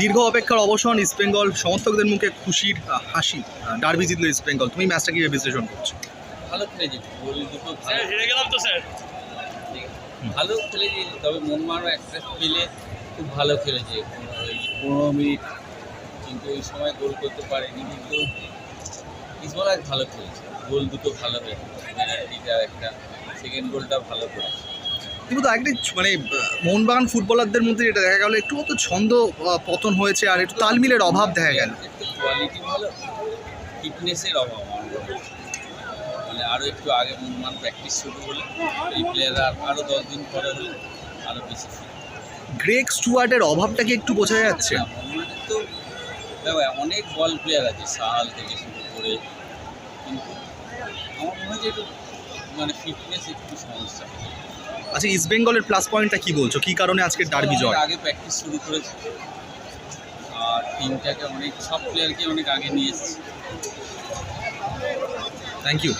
দীর্ঘ অপেক্ষার অবসান ইস্ট বেঙ্গল সমর্থকদের মুখে খুশির হাসি ডার্বি জিতলো ইস্ট বেঙ্গল। তুমি ম্যাচটা কীভাবে বিশ্লেষণ করছ? ভালো গেলাম তো স্যার। ভালো খেলেছে তবে মনমারও একটা পেলে খুব ভালো খেলেছে। পনেরো মিনিট কিন্তু ওই সময় গোল করতে পারেনি কিন্তু ইসবল আজ ভালো খেলেছে। গোল দুটো ভালো হয়েছে পেনাল্টিটা একটা সেকেন্ড গোলটা ভালো করেছে। কিন্তু একটা মানে মোহনবাগান ফুটবলারদের মধ্যে যেটা দেখা গেল একটু মতো ছন্দ পতন হয়েছে আর একটু তালমিলের অভাব দেখা গেল। কোয়ালিটি ভালো ফিটনেসের অভাব মনে আরও একটু আগে মনমান প্র্যাকটিস শুরু হলে এই প্লেয়াররা আরও দশ দিন পরে হলে আরও বেশি গ্রেক স্টুয়ার্টের অভাবটা কি একটু বোঝা যাচ্ছে? তো অনেক বল প্লেয়ার আছে সাহাল থেকে শুরু করে কিন্তু আমার মনে হয় যে একটু মানে ফিটনেস একটু সমস্যা। আচ্ছা ইস্ট বেঙ্গলের প্লাস পয়েন্টটা কি বলছো? কি কারণে আজকে ডার্বি জয়? আগে প্র্যাকটিস শুরু করেছে। আর টিমটাকে অনেক সব প্লেয়ারকে অনেক আগে নিয়ে এসেছে। Thank you